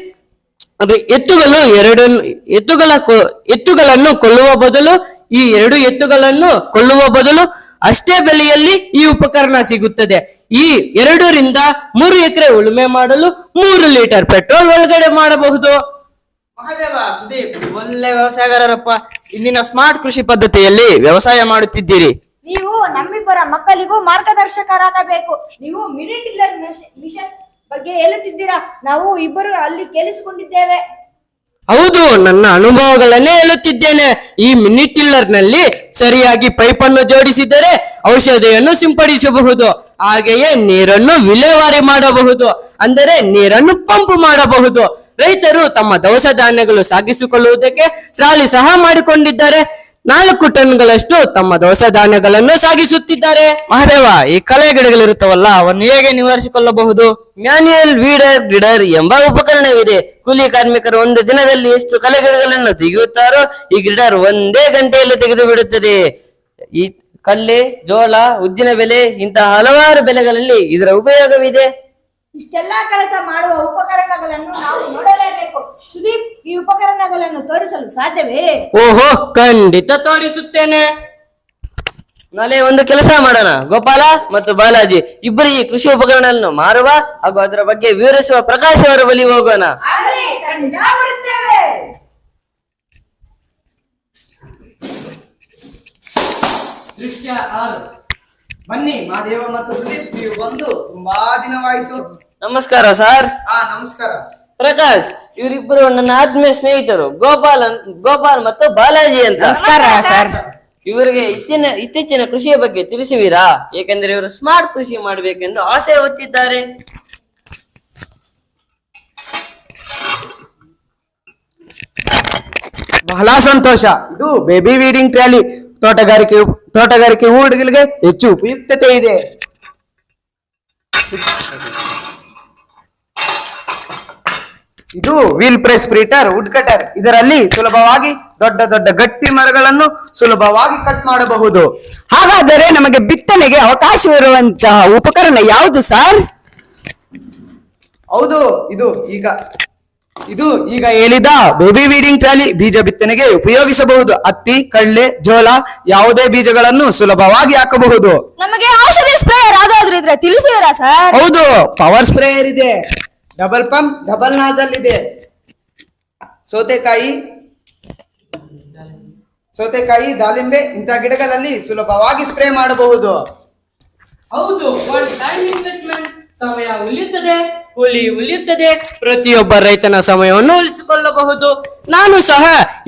ಅದು ಎತ್ತುಗಳು ಎರಡನ್ನು, ಎತ್ತುಗಳ ಎತ್ತುಗಳನ್ನು ಕೊಲ್ಲುವ ಬದಲು, ಈ ಎರಡು ಎತ್ತುಗಳನ್ನು ಕೊಲ್ಲುವ ಬದಲು ಅಷ್ಟೇ ಬೆಲೆಯಲ್ಲಿ ಈ ಉಪಕರಣ ಸಿಗುತ್ತದೆ. ಈ ಎರಡರಿಂದ ಮೂರು ಎಕರೆ ಉಳುಮೆ ಮಾಡಲು ಮೂರು ಲೀಟರ್ ಪೆಟ್ರೋಲ್ ಒಳಗಡೆ ಮಾಡಬಹುದು. ಮಹಾದೇವ, ಸುದೀಪ್, ಒಳ್ಳೆ ವ್ಯವಸಾಯಗಾರರಪ್ಪ. ಇಂದಿನ ಸ್ಮಾರ್ಟ್ ಕೃಷಿ ಪದ್ಧತಿಯಲ್ಲಿ ವ್ಯವಸಾಯ ಮಾಡುತ್ತಿದ್ದೀರಿ. ನೀವು ನಮ್ಮಿಬ್ಬರ ಮಕ್ಕಳಿಗೂ ಮಾರ್ಗದರ್ಶಕರಾಗಬೇಕು. ನೀವು ಮಿನಿ ಟಿಲ್ಲರ್ ಮಿಷನ್ ಬಗ್ಗೆ ಹೇಳುತ್ತಿದ್ದೀರಾ? ನಾವು ಇಬ್ಬರು ಅಲ್ಲಿ ಕೇಳಿಸಿಕೊಂಡಿದ್ದೇವೆ. ಹೌದು, ನನ್ನ ಅನುಭವಗಳನ್ನೇ ಹೇಳುತ್ತಿದ್ದೇನೆ. ಈ ಮಿನಿ ಟಿಲ್ಲರ್ನಲ್ಲಿ ಸರಿಯಾಗಿ ಪೈಪ್ ಅನ್ನು ಜೋಡಿಸಿದರೆ ಔಷಧಿಯನ್ನು ಸಿಂಪಡಿಸಬಹುದು. ಹಾಗೆಯೇ ನೀರನ್ನು ವಿಲೇವಾರಿ ಮಾಡಬಹುದು. ಅಂದರೆ ನೀರನ್ನು ಪಂಪ್ ಮಾಡಬಹುದು. ರೈತರು ತಮ್ಮ ದವಸ ಧಾನ್ಯಗಳು ಸಾಗಿಸಿಕೊಳ್ಳುವುದಕ್ಕೆ ಟ್ರಾಲಿ ಸಹ ಮಾಡಿಕೊಂಡಿದ್ದಾರೆ. ನಾಲ್ಕು ಟನ್ಗಳಷ್ಟು ತಮ್ಮ ದವಸ ಧಾನ್ಯಗಳನ್ನು ಸಾಗಿಸುತ್ತಿದ್ದಾರೆ. ಮಹಾದೇವ ಈ ಕಳೆ ಗಿಡಗಳಿರುತ್ತವಲ್ಲ ಅವನ್ನು ಹೇಗೆ ನಿವಾರಿಸಿಕೊಳ್ಳಬಹುದು? ಮ್ಯಾನ್ಯಲ್ ವೀಡರ್ ಗಿಡರ್ ಎಂಬ ಉಪಕರಣವಿದೆ. ಕೂಲಿ ಕಾರ್ಮಿಕರು ಒಂದು ದಿನದಲ್ಲಿ ಎಷ್ಟು ಕಲೆಗಿಡಗಳನ್ನು ತೆಗೆಯುತ್ತಾರೋ ಈ ಗಿಡರ್ ಒಂದೇ ಗಂಟೆಯಲ್ಲಿ ತೆಗೆದು ಬಿಡುತ್ತದೆ ಈ ಕಲ್ಲೆ ಜೋಳ ಉದ್ದಿನ ಬೆಲೆ ಇಂತಹ ಹಲವಾರು ಬೆಲೆಗಳಲ್ಲಿ ಇದರ ಉಪಯೋಗವಿದೆ. ಇಷ್ಟೆಲ್ಲಾ ಕೆಲಸ ಮಾಡುವ ಉಪಕರಣಗಳನ್ನು ನಾವು ನೋಡಲೇಬೇಕು. ಸುದೀಪ್ ಈ ಉಪಕರಣಗಳನ್ನು ತೋರಿಸಲು ಸಾಧ್ಯವೇ? ಓಹೋ ಖಂಡಿತ ತೋರಿಸುತ್ತೇನೆ. ನಾಳೆ ಒಂದು ಕೆಲಸ ಮಾಡೋಣ. ಗೋಪಾಲ ಮತ್ತು ಬಾಲಾಜಿ ಇಬ್ಬರು ಈ ಕೃಷಿ ಉಪಕರಣವನ್ನು ಮಾರುವ ಹಾಗೂ ಅದರ ಬಗ್ಗೆ ವಿವರಿಸುವ ಪ್ರಕಾಶ್ ಅವರ ಬಳಿ ಹೋಗೋಣ. ಆಗಲಿ ಖಂಡಿತ ಬರುತ್ತೇವೆ. ದೃಶ್ಯ ಆರು. ಬನ್ನಿ ಮಾದೇವ ಮತ್ತು ಸುದೀಪ್ ನೀವು ಬಂದು ತುಂಬಾ ದಿನವಾಯಿತು. ನಮಸ್ಕಾರ ಸರ್. ಆ ನಮಸ್ಕಾರ. ಪ್ರಕಾಶ್ ಇವರಿಬ್ಬರು ನನ್ನ ಆತ್ಮೀಯ ಸ್ನೇಹಿತರು ಗೋಪಾಲ್ ಅನ್- ಗೋಪಾಲ್ ಮತ್ತು ಬಾಲಾಜಿ ಅಂತ. ನಮಸ್ಕಾರ ಸರ್. ಇವರಿಗೆ ಇತ್ತಿನ ಇತ್ತೀಚಿನ ಕೃಷಿಯ ಬಗ್ಗೆ ತಿಳಿಸುವಿರಾ? ಏಕೆಂದರೆ ಇವರು ಸ್ಮಾರ್ಟ್ ಕೃಷಿ ಮಾಡಬೇಕೆಂದು ಆಸೆ ಹೊತ್ತಿದ್ದಾರೆ. ಬಹಳ ಸಂತೋಷ. ಇದು ಬೇಬಿ ವೀಡಿಂಗ್ ಟ್ರಾಲಿ ತೋಟಗಾರಿಕೆ ತೋಟಗಾರಿಕೆ ಹೂಡಿಗಳಿಗೆ ಹೆಚ್ಚು ಉಪಯುಕ್ತತೆ ಇದೆ. ಇದು ವೀಲ್ ಪ್ರೆಸ್ ಫ್ರೀಟರ್ ವುಡ್ ಕಟರ್ ಇದರಲ್ಲಿ ಸುಲಭವಾಗಿ ದೊಡ್ಡ ದೊಡ್ಡ ಗಟ್ಟಿ ಮರಗಳನ್ನು ಸುಲಭವಾಗಿ ಕಟ್ ಮಾಡಬಹುದು. ಹಾಗಾದರೆ ನಮಗೆ ಬಿತ್ತನೆಗೆ ಅವಕಾಶವಿರುವಂತಹ ಉಪಕರಣ ಯಾವುದು ಸರ್? ಹೌದು ಇದು ಈಗ ಇದು ಈಗ ಹೇಳಿದ ಬೇಬಿ ವೀಡಿಂಗ್ ಟ್ರಾಲಿ ಬೀಜ ಬಿತ್ತನೆಗೆ ಉಪಯೋಗಿಸಬಹುದು. ಹತ್ತಿ ಕಳ್ಳೆ ಜೋಳ ಯಾವುದೇ ಬೀಜಗಳನ್ನು ಸುಲಭವಾಗಿ ಹಾಕಬಹುದು. ನಮಗೆ ಔಷಧಿ ಸ್ಪ್ರೇಯರ್ ಯಾವ್ದಾದ್ರು ಇದ್ರೆ ತಿಳಿಸುವ ಸರ್? ಹೌದು ಪವರ್ ಸ್ಪ್ರೇಯರ್ ಇದೆ. ಡಬಲ್ ಪಂಪ್ ಡಬಲ್ ನಾಜಲ್ ಇದೆ. ಸೌತೆಕಾಯಿ ಸೌತೆಕಾಯಿ, ದಾಳಿಂಬೆ ಇಂತಹ ಗಿಡಗಳಲ್ಲಿ ಸುಲಭವಾಗಿ ಸ್ಪ್ರೇ ಮಾಡಬಹುದು. ಹೌದು ಇನ್ವೆಸ್ಟ್ಮೆಂಟ್ ಸಮಯ ಉಳಿಯುತ್ತದೆ ಹುಲಿ ಉಳಿಯುತ್ತದೆ, ಪ್ರತಿಯೊಬ್ಬ ರೈತನ ಸಮಯವನ್ನು ಉಳಿಸಿಕೊಳ್ಳಬಹುದು. ನಾನು ಸಹ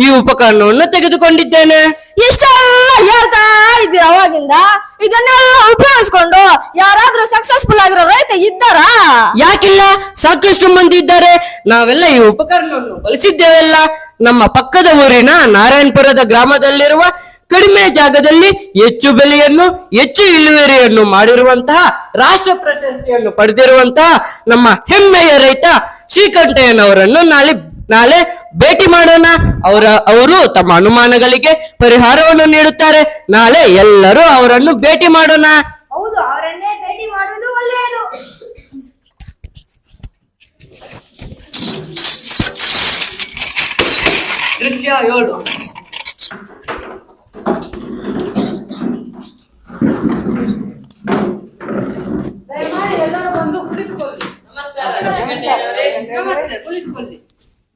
ಈ ಉಪಕರಣವನ್ನು ತೆಗೆದುಕೊಂಡಿದ್ದೇನೆ. ಇಷ್ಟೆಲ್ಲ ಹೇಳ್ತಾ ಇದ್ದೀರ ಅವಾಗಿಂದ? ಇದನ್ನೆಲ್ಲ ಉಪಯೋಗಿಸ್ಕೊಂಡು ಯಾರಾದ್ರೂ ಸಕ್ಸಸ್ಫುಲ್ ಆಗಿರೋ ರೈತ ಇದ್ದಾರಾ? ಯಾಕಿಲ್ಲ? ಸಾಕಷ್ಟು ಮಂದಿ ಇದ್ದಾರೆ. ನಾವೆಲ್ಲ ಈ ಉಪಕರಣವನ್ನು ಬಳಸಿದ್ದೇವೆಲ್ಲ. ನಮ್ಮ ಪಕ್ಕದ ಊರಿನ ನಾರಾಯಣಪುರದ ಗ್ರಾಮದಲ್ಲಿರುವ ಕಡಿಮೆ ಜಾಗದಲ್ಲಿ ಹೆಚ್ಚು ಬೆಲೆಯನ್ನು, ಹೆಚ್ಚು ಇಳುವರಿಯನ್ನು ಮಾಡಿರುವಂತಹ ರಾಷ್ಟ್ರ ಪ್ರಶಸ್ತಿಯನ್ನು ಪಡೆದಿರುವಂತಹ ನಮ್ಮ ಹೆಮ್ಮೆಯ ರೈತ ಶ್ರೀಕಂಠಯ್ಯನವರನ್ನು ನಾಳೆ ನಾಳೆ ಭೇಟಿ ಮಾಡೋಣ. ಅವರ ಅವರು ತಮ್ಮ ಅನುಮಾನಗಳಿಗೆ ಪರಿಹಾರವನ್ನು ನೀಡುತ್ತಾರೆ. ನಾಳೆ ಎಲ್ಲರೂ ಅವರನ್ನು ಭೇಟಿ ಮಾಡೋಣ. ಹೌದು ಅವರನ್ನೇ ಭೇಟಿ ಮಾಡುವುದು ಒಳ್ಳೆಯದು. ದೃಶ್ಯ ಏಳು. ದಯಮಾಡಿ ಎಲ್ಲರೂ ಬಂದು ಕುಳಿತುಕೊಳ್ಳಿ. ನಮಸ್ಕಾರ ಕುಳಿತುಕೊಳ್ಳಿ.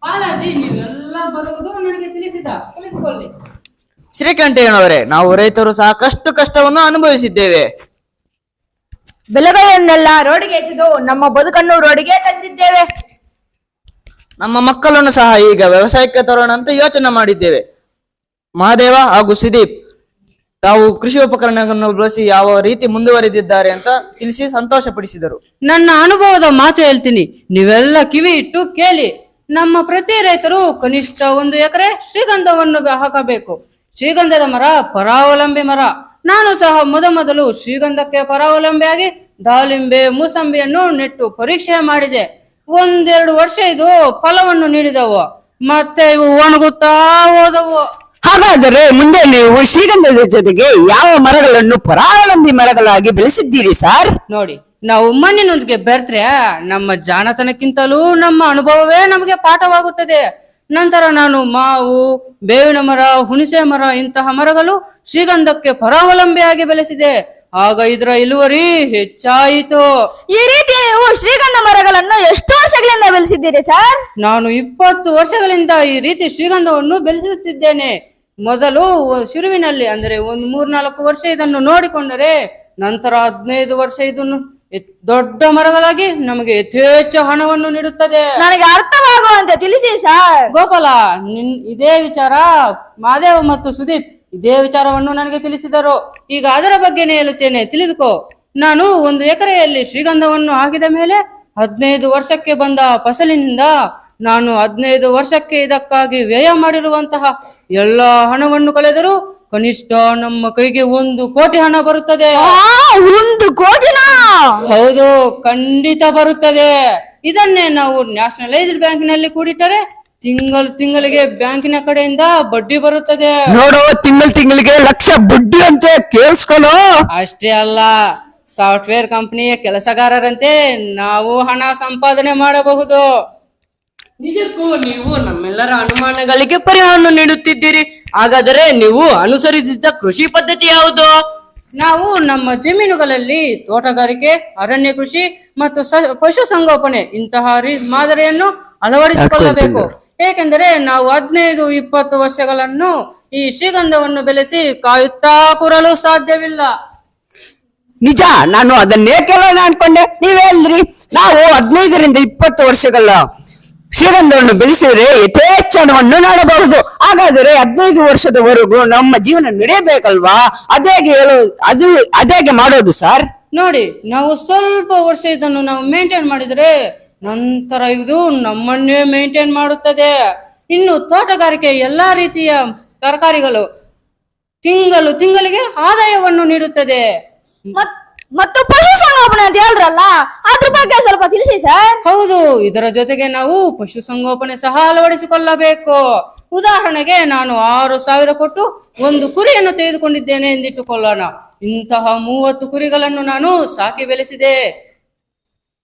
ಬಾಲಾಜಿ ನೀವೆಲ್ಲ ಬರುವುದು ನನಗೆ ತಿಳಿಸಿದ. ಕಲಿತುಕೊಳ್ಳಿ ಶ್ರೀಕಂಠಯ್ಯನವರೇ ನಾವು ರೈತರು ಸಾಕಷ್ಟು ಕಷ್ಟವನ್ನು ಅನುಭವಿಸಿದ್ದೇವೆ. ಬೆಲೆಗಳನ್ನೆಲ್ಲ ರೋಡಿಗೆ ಎಸೆದು ನಮ್ಮ ಬದುಕನ್ನು ರೋಡಿಗೆ ತಂದಿದ್ದೇವೆ. ನಮ್ಮ ಮಕ್ಕಳನ್ನು ಸಹ ಈಗ ವ್ಯವಸಾಯಕ್ಕೆ ತರೋಣ ಅಂತ ಯೋಚನೆ ಮಾಡಿದ್ದೇವೆ. ಮಹಾದೇವ ಹಾಗೂ ಸುದೀಪ್ ತಾವು ಕೃಷಿ ಉಪಕರಣಗಳನ್ನು ಬಳಸಿ ಯಾವ ರೀತಿ ಮುಂದುವರೆದಿದ್ದಾರೆ ಅಂತ ತಿಳಿಸಿ ಸಂತೋಷಪಡಿಸಿದರು. ನನ್ನ ಅನುಭವದ ಮಾತು ಹೇಳ್ತೀನಿ. ನೀವೆಲ್ಲ ಕಿವಿ ಇಟ್ಟು ಕೇಳಿ. ನಮ್ಮ ಪ್ರತಿ ರೈತರು ಕನಿಷ್ಠ ಒಂದು ಎಕರೆ ಶ್ರೀಗಂಧವನ್ನು ಹಾಕಬೇಕು. ಶ್ರೀಗಂಧದ ಮರ ಪರಾವಲಂಬಿ ಮರ. ನಾನು ಸಹ ಮೊದಮೊದಲು ಶ್ರೀಗಂಧಕ್ಕೆ ಪರಾವಲಂಬಿಯಾಗಿ ದಾಳಿಂಬೆ ಮೂಸಂಬಿಯನ್ನು ನೆಟ್ಟು ಪರೀಕ್ಷೆ ಮಾಡಿದೆ. ಒಂದೆರಡು ವರ್ಷ ಇದು ಫಲವನ್ನು ನೀಡಿದವು. ಮತ್ತೆ ಇವು ಒಣಗುತ್ತಾ ಹೋದವು. ಹಾಗಾದರೆ ಮುಂದೆ ನೀವು ಶ್ರೀಗಂಧದ ಜೊತೆಗೆ ಯಾವ ಮರಗಳನ್ನು ಪರಾವಲಂಬಿ ಮರಗಳಾಗಿ ಬೆಳೆಸಿದ್ದೀರಿ ಸರ್? ನೋಡಿ ನಾವು ಮಣ್ಣಿನೊಂದಿಗೆ ಬೆರೆತ್ರೆ ನಮ್ಮ ಜಾಣತನಕ್ಕಿಂತಲೂ ನಮ್ಮ ಅನುಭವವೇ ನಮಗೆ ಪಾಠವಾಗುತ್ತದೆ. ನಂತರ ನಾನು ಮಾವು ಬೇವಿನ ಮರ ಹುಣಸೆ ಮರ ಇಂತಹ ಮರಗಳು ಶ್ರೀಗಂಧಕ್ಕೆ ಪರಾವಲಂಬಿಯಾಗಿ ಬೆಳೆಸಿದೆ. ಆಗ ಇದರ ಇಳುವರಿ ಹೆಚ್ಚಾಯಿತು. ಈ ರೀತಿ ನೀವು ಶ್ರೀಗಂಧ ಮರಗಳನ್ನು ಎಷ್ಟು ವರ್ಷಗಳಿಂದ ಬೆಳೆಸಿದ್ದೀರಿ ಸರ್? ನಾನು ಇಪ್ಪತ್ತು ವರ್ಷಗಳಿಂದ ಈ ರೀತಿ ಶ್ರೀಗಂಧವನ್ನು ಬೆಳೆಸುತ್ತಿದ್ದೇನೆ. ಮೊದಲು ಶಿರುವಿನಲ್ಲಿ ಅಂದರೆ ಒಂದು ಮೂರ್ನಾಲ್ಕು ವರ್ಷ ಇದನ್ನು ನೋಡಿಕೊಂಡರೆ ನಂತರ ಹದಿನೈದು ವರ್ಷ ಇದನ್ನು ದೊಡ್ಡ ಮರಗಳಾಗಿ ನಮಗೆ ಯಥೇಚ್ಛ ಹಣವನ್ನು ನೀಡುತ್ತದೆ. ನನಗೆ ಅರ್ಥವಾಗುವಂತೆ ತಿಳಿಸಿ ಸರ್. ಗೋಪಾಲ ನಿನ್ ಇದೇ ವಿಚಾರ ಮಾದೇವ ಮತ್ತು ಸುದೀಪ್ ಇದೇ ವಿಚಾರವನ್ನು ನನಗೆ ತಿಳಿಸಿದರು. ಈಗ ಅದರ ಬಗ್ಗೆನೇ ಹೇಳುತ್ತೇನೆ. ತಿಳಿದುಕೋ. ನಾನು ಒಂದು ಎಕರೆಯಲ್ಲಿ ಶ್ರೀಗಂಧವನ್ನು ಹಾಕಿದ ಮೇಲೆ ಹದಿನೈದು ವರ್ಷಕ್ಕೆ ಬಂದ ಫಸಲಿನಿಂದ ನಾನು ಹದಿನೈದು ವರ್ಷಕ್ಕೆ ಇದಕ್ಕಾಗಿ ವ್ಯಯ ಮಾಡಿರುವಂತಹ ಎಲ್ಲ ಹಣವನ್ನು ಕಳೆದರೂ ಕನಿಷ್ಠ ನಮ್ಮ ಕೈಗೆ ಒಂದು ಕೋಟಿ ಹಣ ಬರುತ್ತದೆ. ಆ, ಒಂದು ಕೋಟಿನ? ಹೌದು ಖಂಡಿತ ಬರುತ್ತದೆ. ಇದನ್ನೇ ನಾವು ನ್ಯಾಷನಲೈಸ್ಡ್ ಬ್ಯಾಂಕಿನಲ್ಲಿ ಕೂಡಿಟ್ಟರೆ ತಿಂಗಳು ತಿಂಗಳಿಗೆ ಬ್ಯಾಂಕಿನ ಕಡೆಯಿಂದ ಬಡ್ಡಿ ಬರುತ್ತದೆ. ನೋಡು ತಿಂಗಳ ತಿಂಗಳಿಗೆ ಲಕ್ಷ ಬಡ್ಡಿ ಅಂತ ಕೇಳಿಸ್ಕೊಳ್ಳೋ ಅಷ್ಟೇ ಅಲ್ಲ ಸಾಫ್ಟ್ವೇರ್ ಕಂಪನಿಯ ಕೆಲಸಗಾರರಂತೆ ನಾವು ಹಣ ಸಂಪಾದನೆ ಮಾಡಬಹುದು. ನಿಜಕ್ಕೂ ನೀವು ನಮ್ಮೆಲ್ಲರ ಅನುಮಾನಗಳಿಗೆ ಪರಿಹಾರವನ್ನು ನೀಡುತ್ತಿದ್ದೀರಿ. ಹಾಗಾದರೆ ನೀವು ಅನುಸರಿಸಿದ ಕೃಷಿ ಪದ್ಧತಿ ಯಾವುದು? ನಾವು ನಮ್ಮ ಜಮೀನುಗಳಲ್ಲಿ ತೋಟಗಾರಿಕೆ ಅರಣ್ಯ ಕೃಷಿ ಮತ್ತು ಸ- ಪಶು ಸಂಗೋಪನೆ ಇಂತಹ ರೀ- ಮಾದರಿಯನ್ನು ಅಳವಡಿಸಿಕೊಳ್ಳಬೇಕು. ಏಕೆಂದರೆ ನಾವು ಹದಿನೈದು ಇಪ್ಪತ್ತು ವರ್ಷಗಳನ್ನು ಈ ಶ್ರೀಗಂಧವನ್ನು ಬೆಳೆಸಿ ಕಾಯುತ್ತಾ ಕೂರಲು ಸಾಧ್ಯವಿಲ್ಲ. ನಿಜ ನಾನು ಅದನ್ನೇ ಕೇಳೋಣ ಅನ್ಕೊಂಡೆ? ನೀವ್ ಅಲ್ರಿ ನಾವು ಹದಿನೈದರಿಂದ ಇಪ್ಪತ್ತು ವರ್ಷಗಳ ಶ್ರೀಗಂಧವನ್ನು ಬೆಳೆಸಿದರೆ ಯಥೇಚ್ಛನವನ್ನು ನೋಡಬಹುದು. ಹಾಗಾದರೆ ಹದಿನೈದು ವರ್ಷದವರೆಗೂ ನಮ್ಮ ಜೀವನ ನಡೆಯಬೇಕಲ್ವಾ? ಅದೇಗೆ ಹೇಳೋ ಅದು ಅದೇಗೆ ಮಾಡೋದು ಸರ್? ನೋಡಿ ನಾವು ಸ್ವಲ್ಪ ವರ್ಷ ಇದನ್ನು ನಾವು ಮೇಂಟೈನ್ ಮಾಡಿದ್ರೆ ನಂತರ ಇದು ನಮ್ಮನ್ನೇ ಮೇಂಟೈನ್ ಮಾಡುತ್ತದೆ. ಇನ್ನು ತೋಟಗಾರಿಕೆ ಎಲ್ಲಾ ರೀತಿಯ ತರಕಾರಿಗಳು ತಿಂಗಳು ತಿಂಗಳಿಗೆ ಆದಾಯವನ್ನು ನೀಡುತ್ತದೆ. ಮತ್ ಮತ್ತು ಪಶುಸಂಗೋಪನೆ ಅಂತ ಹೇಳಿದ್ರಲ್ಲ, ಅದ್ರ ಬಗ್ಗೆ ಸ್ವಲ್ಪ ತಿಳಿಸಿ ಸರ್. ಹೌದು, ಇದರ ಜೊತೆಗೆ ನಾವು ಪಶುಸಂಗೋಪನೆ ಸಹ ಅಳವಡಿಸಿಕೊಳ್ಳಬೇಕು. ಉದಾಹರಣೆಗೆ ನಾನು ಆರು ಸಾವಿರ ಕೊಟ್ಟು ಒಂದು ಕುರಿಯನ್ನು ತೆಗೆದುಕೊಂಡಿದ್ದೇನೆ ಎಂದಿಟ್ಟುಕೊಳ್ಳೋಣ. ಇಂತಹ ಮೂವತ್ತು ಕುರಿಗಳನ್ನು ನಾನು ಸಾಕಿ ಬೆಳೆಸಿದೆ.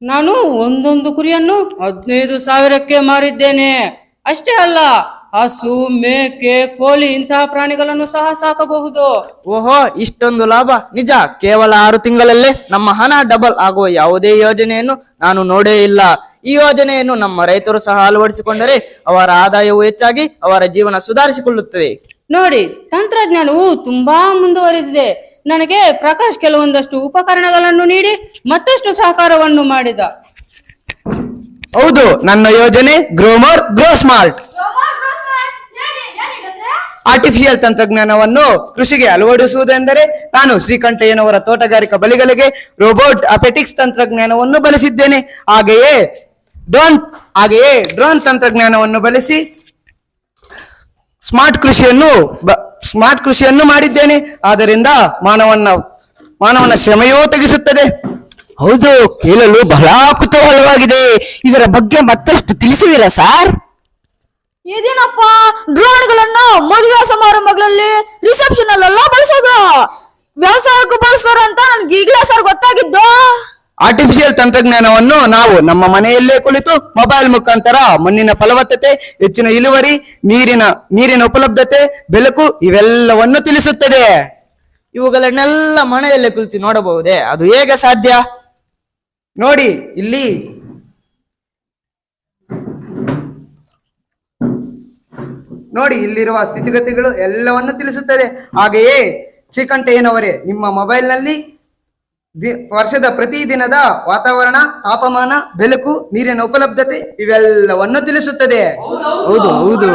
ನಾನು ಒಂದೊಂದು ಕುರಿಯನ್ನು ಹದಿನೈದು ಸಾವಿರಕ್ಕೆ ಮಾರಿದ್ದೇನೆ. ಅಷ್ಟೇ ಅಲ್ಲ ಹಸು ಮೇಕೆ ಕೋಳಿ ಇಂತಹ ಪ್ರಾಣಿಗಳನ್ನು ಸಹ ಸಾಕಬಹುದು. ಓಹೋ ಇಷ್ಟೊಂದು ಲಾಭ. ನಿಜ ಕೇವಲ ಆರು ತಿಂಗಳಲ್ಲೇ ನಮ್ಮ ಹಣ ಡಬಲ್ ಆಗುವ ಯಾವುದೇ ಯೋಜನೆಯನ್ನು ನಾನು ನೋಡೇ ಇಲ್ಲ. ಈ ಯೋಜನೆಯನ್ನು ನಮ್ಮ ರೈತರು ಸಹ ಅಳವಡಿಸಿಕೊಂಡರೆ ಅವರ ಆದಾಯವು ಹೆಚ್ಚಾಗಿ ಅವರ ಜೀವನ ಸುಧಾರಿಸಿಕೊಳ್ಳುತ್ತದೆ. ನೋಡಿ ತಂತ್ರಜ್ಞಾನವು ತುಂಬಾ ಮುಂದುವರೆದಿದೆ. ನನಗೆ ಪ್ರಕಾಶ್ ಕೆಲವೊಂದಷ್ಟು ಉಪಕರಣಗಳನ್ನು ನೀಡಿ ಮತ್ತಷ್ಟು ಸಹಕಾರವನ್ನು ಮಾಡಿದ. ಹೌದು ನನ್ನ ಯೋಜನೆ ಗ್ರೋಮರ್ ಗ್ರೋ ಸ್ಮಾರ್ಟ್ ಆರ್ಟಿಫಿಷಿಯಲ್ ತಂತ್ರಜ್ಞಾನವನ್ನು ಕೃಷಿಗೆ ಅಳವಡಿಸುವುದೆಂದರೆ ನಾನು ಶ್ರೀಕಂಠಯ್ಯನವರ ತೋಟಗಾರಿಕಾ ಬಲಿಗಳಿಗೆ ರೋಬೋಟ್ ಅಪೆಟಿಕ್ಸ್ ತಂತ್ರಜ್ಞಾನವನ್ನು ಬಳಸಿದ್ದೇನೆ. ಹಾಗೆಯೇ ಡ್ರೋನ್ ಹಾಗೆಯೇ ಡ್ರೋನ್ ತಂತ್ರಜ್ಞಾನವನ್ನು ಬಳಸಿ ಸ್ಮಾರ್ಟ್ ಕೃಷಿಯನ್ನು ಸ್ಮಾರ್ಟ್ ಕೃಷಿಯನ್ನು ಮಾಡಿದ್ದೇನೆ. ಆದ್ದರಿಂದ ಮಾನವನ ಮಾನವನ ಶ್ರಮೆಯೂ ತೆಗೆಸುತ್ತದೆ ಹೌದು, ಕೇಳಲು ಬಹಳ ಕುತೂಹಲವಾಗಿದೆ. ಇದರ ಬಗ್ಗೆ ಮತ್ತಷ್ಟು ತಿಳಿಸುವಿರಾ, ಸಾರ್? ಇದೇನಪ್ಪ? ಡ್ರೋನ್ಗಳನ್ನು ಮದುವೆ ಸಮಾರಂಭಗಳಲ್ಲಿ ರಿಸೆಪ್ಷನ್ ಅಲ್ಲೆಲ್ಲ ಬಳಸೋದು? ವ್ಯವಸಾಯಕ್ಕೂ ಬಳಸ್ತಾರ ಅಂತ ನನ್ಗೆ ಈಗಲೇ ಸರ್ ಗೊತ್ತಾಗಿದ್ದು. ಆರ್ಟಿಫಿಷಿಯಲ್ ತಂತ್ರಜ್ಞಾನವನ್ನು ನಾವು ನಮ್ಮ ಮನೆಯಲ್ಲೇ ಕುಳಿತು ಮೊಬೈಲ್ ಮುಖಾಂತರ ಮಣ್ಣಿನ ಫಲವತ್ತತೆ ಹೆಚ್ಚಿನ ಇಳುವರಿ ನೀರಿನ ನೀರಿನ ಉಪಲಬ್ಧತೆ ಬೆಳಕು ಇವೆಲ್ಲವನ್ನು ತಿಳಿಸುತ್ತದೆ. ಇವುಗಳನ್ನೆಲ್ಲ ಮನೆಯಲ್ಲೇ ಕುಳಿತು ನೋಡಬಹುದೇ? ಅದು ಹೇಗೆ ಸಾಧ್ಯ? ನೋಡಿ ಇಲ್ಲಿ ನೋಡಿ ಇಲ್ಲಿರುವ ಸ್ಥಿತಿಗತಿಗಳು ಎಲ್ಲವನ್ನು ತಿಳಿಸುತ್ತದೆ. ಹಾಗೆಯೇ ಶ್ರೀಕಂಠಯ್ಯನವರೇ ನಿಮ್ಮ ಮೊಬೈಲ್ನಲ್ಲಿ ದಿ- ವರ್ಷದ ಪ್ರತಿ ದಿನದ ವಾತಾವರಣ ತಾಪಮಾನ ಬೆಳಕು ನೀರಿನ ಉಪಲಬ್ಧತೆ ಇವೆಲ್ಲವನ್ನು ತಿಳಿಸುತ್ತದೆ. ಹೌದು ಹೌದು.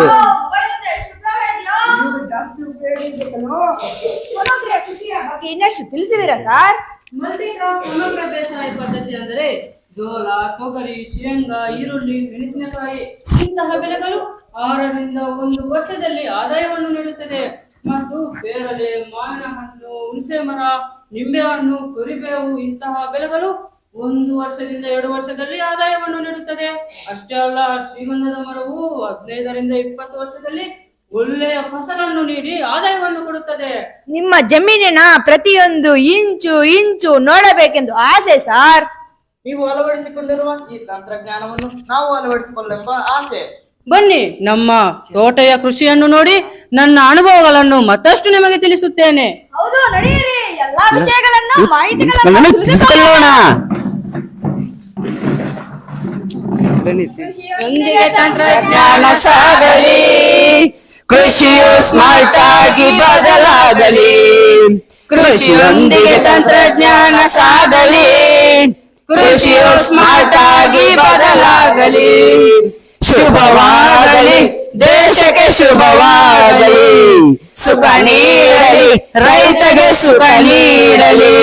ಇನ್ನಷ್ಟು ತಿಳಿಸಿದಿರಾ ಸರ್? ಸಮಗ್ರ ಬೇಸಾಯ ಪದ್ಧತಿ ಅಂದರೆ ಜೋಳ ತೊಗರಿ ಶೇಂಗಾ ಈರುಳ್ಳಿ ಮೆಣಸಿನಕಾಯಿ ಇಂತಹ ಬೆಳೆಗಳು ಆರರಿಂದ ಒಂದು ವರ್ಷದಲ್ಲಿ ಆದಾಯವನ್ನು ನೀಡುತ್ತದೆ ಮತ್ತು ಬೇರಲೆ ಮಾವಿನ ಹಣ್ಣು ಹುಣಸೆ ಮರ ನಿಂಬೆ ಹಣ್ಣು ಕುರಿಬೇವು ಇಂತಹ ಬೆಳೆಗಳು ಒಂದು ವರ್ಷದಿಂದ ಎರಡು ವರ್ಷದಲ್ಲಿ ಆದಾಯವನ್ನು ನೀಡುತ್ತದೆ. ಅಷ್ಟೇ ಅಲ್ಲ ಶ್ರೀಗಂಧದ ಮರವು ಹದಿನೈದರಿಂದ ಇಪ್ಪತ್ತು ವರ್ಷದಲ್ಲಿ ಒಳ್ಳೆಯ ಫಸಲನ್ನು ನೀಡಿ ಆದಾಯವನ್ನು ಕೊಡುತ್ತದೆ. ನಿಮ್ಮ ಜಮೀನಿನ ಪ್ರತಿಯೊಂದು ಇಂಚು ಇಂಚು ನೋಡಬೇಕೆಂದು ಆಸೆ ಸಾರ್. ನೀವು ಅಳವಡಿಸಿಕೊಂಡಿರುವ ಈ ತಂತ್ರಜ್ಞಾನವನ್ನು ನಾವು ಅಳವಡಿಸಿಕೊಳ್ಳೆಂಬ ಆಸೆ. ಬನ್ನಿ ನಮ್ಮ ತೋಟೆಯ ಕೃಷಿಯನ್ನು ನೋಡಿ ನನ್ನ ಅನುಭವಗಳನ್ನು ಮತ್ತಷ್ಟು ನಿಮಗೆ ತಿಳಿಸುತ್ತೇನೆ. ಹೌದು ನಡೆಯಿರಿ. ಎಲ್ಲಾ ವಿಷಯಗಳನ್ನು ಮಾಹಿತಿಗಳನ್ನು ತಿಳಿದುಕೊಳ್ಳೋಣ. ತಿಳಿದುಕೊಳ್ಳೋಣ. ಒಂದಿಗೆ ತಂತ್ರಜ್ಞಾನ ಸಾಗಲಿ ಕೃಷಿಯು ಸ್ಮಾರ್ಟ್ ಆಗಿ ಬದಲಾಗಲಿ. ಕೃಷಿಯೊಂದಿಗೆ ತಂತ್ರಜ್ಞಾನ ಸಾಗಲಿ ಕೃಷಿಯು ಸ್ಮಾರ್ಟ್ ಆಗಿ ಬದಲಾಗಲಿ. ಶುಭವಾಗಲಿ. ದೇಶಕ್ಕೆ ಶುಭವಾಗಲಿ. ಸುಖ ನೀಡಲಿ. ರೈತಗೆ ಸುಖ ನೀಡಲಿ.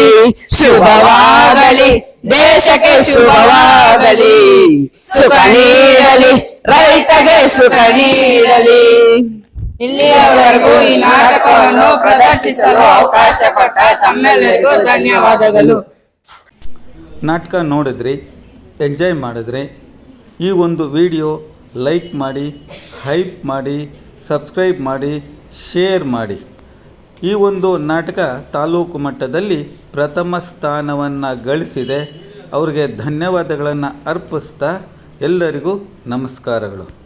ಶುಭವಾಗಲಿ. ದೇಶಕ್ಕೆ ಶುಭವಾಗಲಿ. ಸುಖ ನೀಡಲಿ. ರೈತಗೆ ಸುಖ ನೀಡಲಿ. ಇಲ್ಲಿಯವರೆಗೂ ಈ ನಾಟಕವನ್ನು ಪ್ರದರ್ಶಿಸಲು ಅವಕಾಶ ಕೊಟ್ಟ ತಮ್ಮೆಲ್ಲರಿಗೂ ಧನ್ಯವಾದಗಳು. ನಾಟಕ ನೋಡಿದ್ರಿ, ಎಂಜಾಯ್ ಮಾಡಿದ್ರಿ. ಈ ಒಂದು ವಿಡಿಯೋ ಲೈಕ್ ಮಾಡಿ, ಹೈಪ್ ಮಾಡಿ, ಸಬ್ಸ್ಕ್ರೈಬ್ ಮಾಡಿ, ಶೇರ್ ಮಾಡಿ. ಈ ಒಂದು ನಾಟಕ ತಾಲೂಕು ಮಟ್ಟದಲ್ಲಿ ಪ್ರಥಮ ಸ್ಥಾನವನ್ನು ಗಳಿಸಿದೆ. ಅವರಿಗೆ ಧನ್ಯವಾದಗಳನ್ನು ಅರ್ಪಿಸ್ತಾ ಎಲ್ಲರಿಗೂ ನಮಸ್ಕಾರಗಳು.